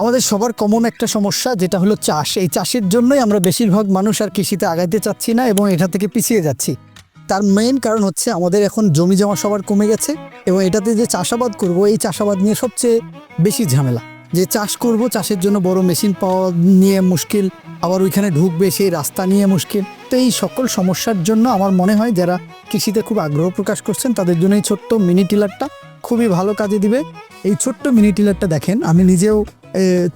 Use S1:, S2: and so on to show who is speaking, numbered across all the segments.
S1: আমাদের সবার কমন একটা সমস্যা, যেটা হলো চাষ। এই চাষের জন্যই আমরা বেশিরভাগ মানুষ আর কৃষিতে আগাইতে চাচ্ছি না এবং এটা থেকে পিছিয়ে যাচ্ছি। তার মেইন কারণ হচ্ছে আমাদের এখন জমি জমা সবার কমে গেছে এবং এটাতে যে চাষাবাদ করব, এই চাষাবাদ নিয়ে সবচেয়ে বেশি ঝামেলা। যে চাষ করব, চাষের জন্য বড় মেশিন পাওয়া নিয়ে মুশকিল, আবার ওইখানে ঢুকবে সেই রাস্তা নিয়ে মুশকিল। তো এই সকল সমস্যার জন্য আমার মনে হয় যারা কৃষিতে খুব আগ্রহ প্রকাশ করছেন, তাদের জন্য এই ছোট্ট মিনি টিলারটা খুবই ভালো কাজে দিবে। এই ছোট্ট মিনি টিলারটা দেখেন, আমি নিজেও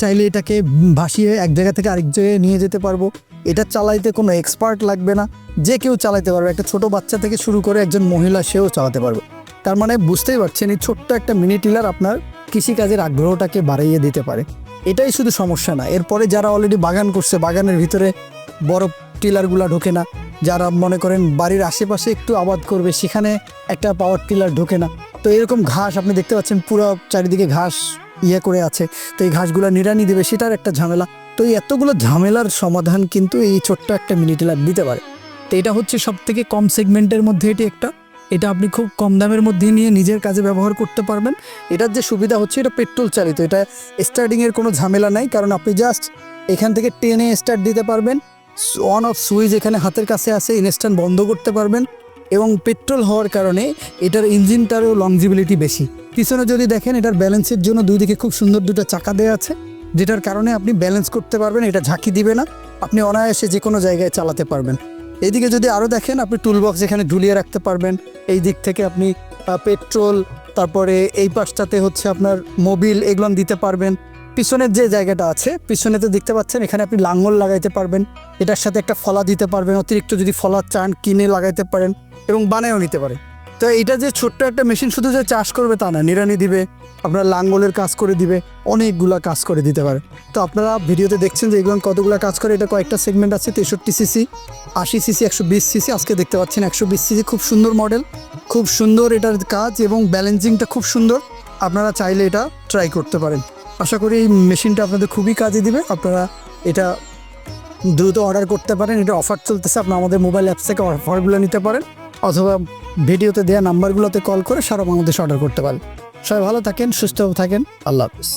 S1: চাইলে এটাকে ভাসিয়ে এক জায়গা থেকে আরেক জায়গায় নিয়ে যেতে পারব। এটা চালাইতে কোনো এক্সপার্ট লাগবে না, যে কেউ চালাতে পারবে। একটা ছোট বাচ্চা থেকে শুরু করে একজন মহিলা সেও চালাতে পারবে। তার মানে বুঝতেই পারছেন, এই ছোট্ট একটা মিনি টিলার আপনার কৃষিকাজের আগ্রহটাকে বাড়িয়ে দিতে পারে। এটাই শুধু সমস্যা না, এরপরে যারা অলরেডি বাগান করছে, বাগানের ভিতরে বড় টিলারগুলা ঢোকে না, যারা মনে করেন বাড়ির আশেপাশে একটু আবাদ করবে, সেখানে একটা পাওয়ার টিলার ঢোকে না তো এরকম ঘাস আপনি দেখতে পাচ্ছেন, পুরো চারিদিকে ঘাস ইয়ে করে আছে। তো এই ঘাসগুলো নিড়ানি দেবে, সেটার একটা ঝামেলা। তো এই এতগুলো ঝামেলার সমাধান কিন্তু এই ছোট্ট একটা মিনি টিলার দিতে পারে। তো এটা হচ্ছে সব থেকে কম সেগমেন্টের মধ্যে এটি একটা। এটা আপনি খুব কম দামের মধ্যে নিয়ে নিজের কাজে ব্যবহার করতে পারবেন। এটার যে সুবিধা হচ্ছে, এটা পেট্রোল চালিত। এটা স্টার্টিংয়ের কোনো ঝামেলা নাই, কারণ আপনি জাস্ট এখান থেকে টেনে স্টার্ট দিতে পারবেন। অন অফ সুইচ এখানে হাতের কাছে আছে ইনস্ট্যান্ট বন্ধ করতে পারবেন। এবং পেট্রোল হওয়ার কারণে এটার ইঞ্জিনটারও লংজিবিলিটি বেশি। পিছনে যদি দেখেন, এটার ব্যালেন্সের জন্য দুই দিকে খুব সুন্দর দুটো চাকা দেওয়া আছে, যেটার কারণে আপনি ব্যালেন্স করতে পারবেন, এটা ঝাঁকি দিবে না, আপনি অনায়াসে যে কোনো জায়গায় চালাতে পারবেন। এইদিকে যদি আরও দেখেন, আপনি টুল বক্স এখানে ঝুলিয়ে রাখতে পারবেন। এই দিক থেকে আপনি পেট্রোল, তারপরে এই পাশটাতে হচ্ছে আপনার মোবিল, এগুলো দিতে পারবেন। পিছনের যে জায়গাটা আছে পিছনেতে দেখতে পাচ্ছেন, এখানে আপনি লাঙ্গল লাগাইতে পারবেন। এটার সাথে একটা ফলা দিতে পারবেন, অতিরিক্ত যদি ফলা চান, কিনে লাগাইতে পারেন। এবং বানায়ও নিতে পারে। তো এইটা যে ছোট্ট একটা মেশিন শুধু যে চাষ করবে তা না, নিড়ানি দিবে, আপনার লাঙ্গলের কাজ করে দিবে, অনেকগুলা কাজ করে দিতে পারে। তো আপনারা ভিডিওতে দেখছেন যে এগুলো কতগুলো কাজ করে, এটা কয়েকটা সেগমেন্ট আছে, তেষট্টি সিসি আশি সিসি একশো বিশ সিসি আজকে দেখতে পাচ্ছেন একশো বিশ সিসি খুব সুন্দর মডেল খুব সুন্দর এটার কাজ এবং ব্যালেন্সিংটা খুব সুন্দর। আপনারা চাইলে এটা ট্রাই করতে পারেন। আশা করি এই মেশিনটা আপনাদের খুবই কাজে দিবে। আপনারা এটা দ্রুত অর্ডার করতে পারেন। এটা অফার চলতেছে আপনার আমাদের মোবাইল অ্যাপস থেকে অফারগুলো নিতে পারেন। অথবা ভিডিওতে দেওয়া নাম্বারগুলোতে কল করে সারা বাংলাদেশ অর্ডার করতে পারেন। সবাই ভালো থাকেন, সুস্থ থাকেন। আল্লাহ হাফিজ।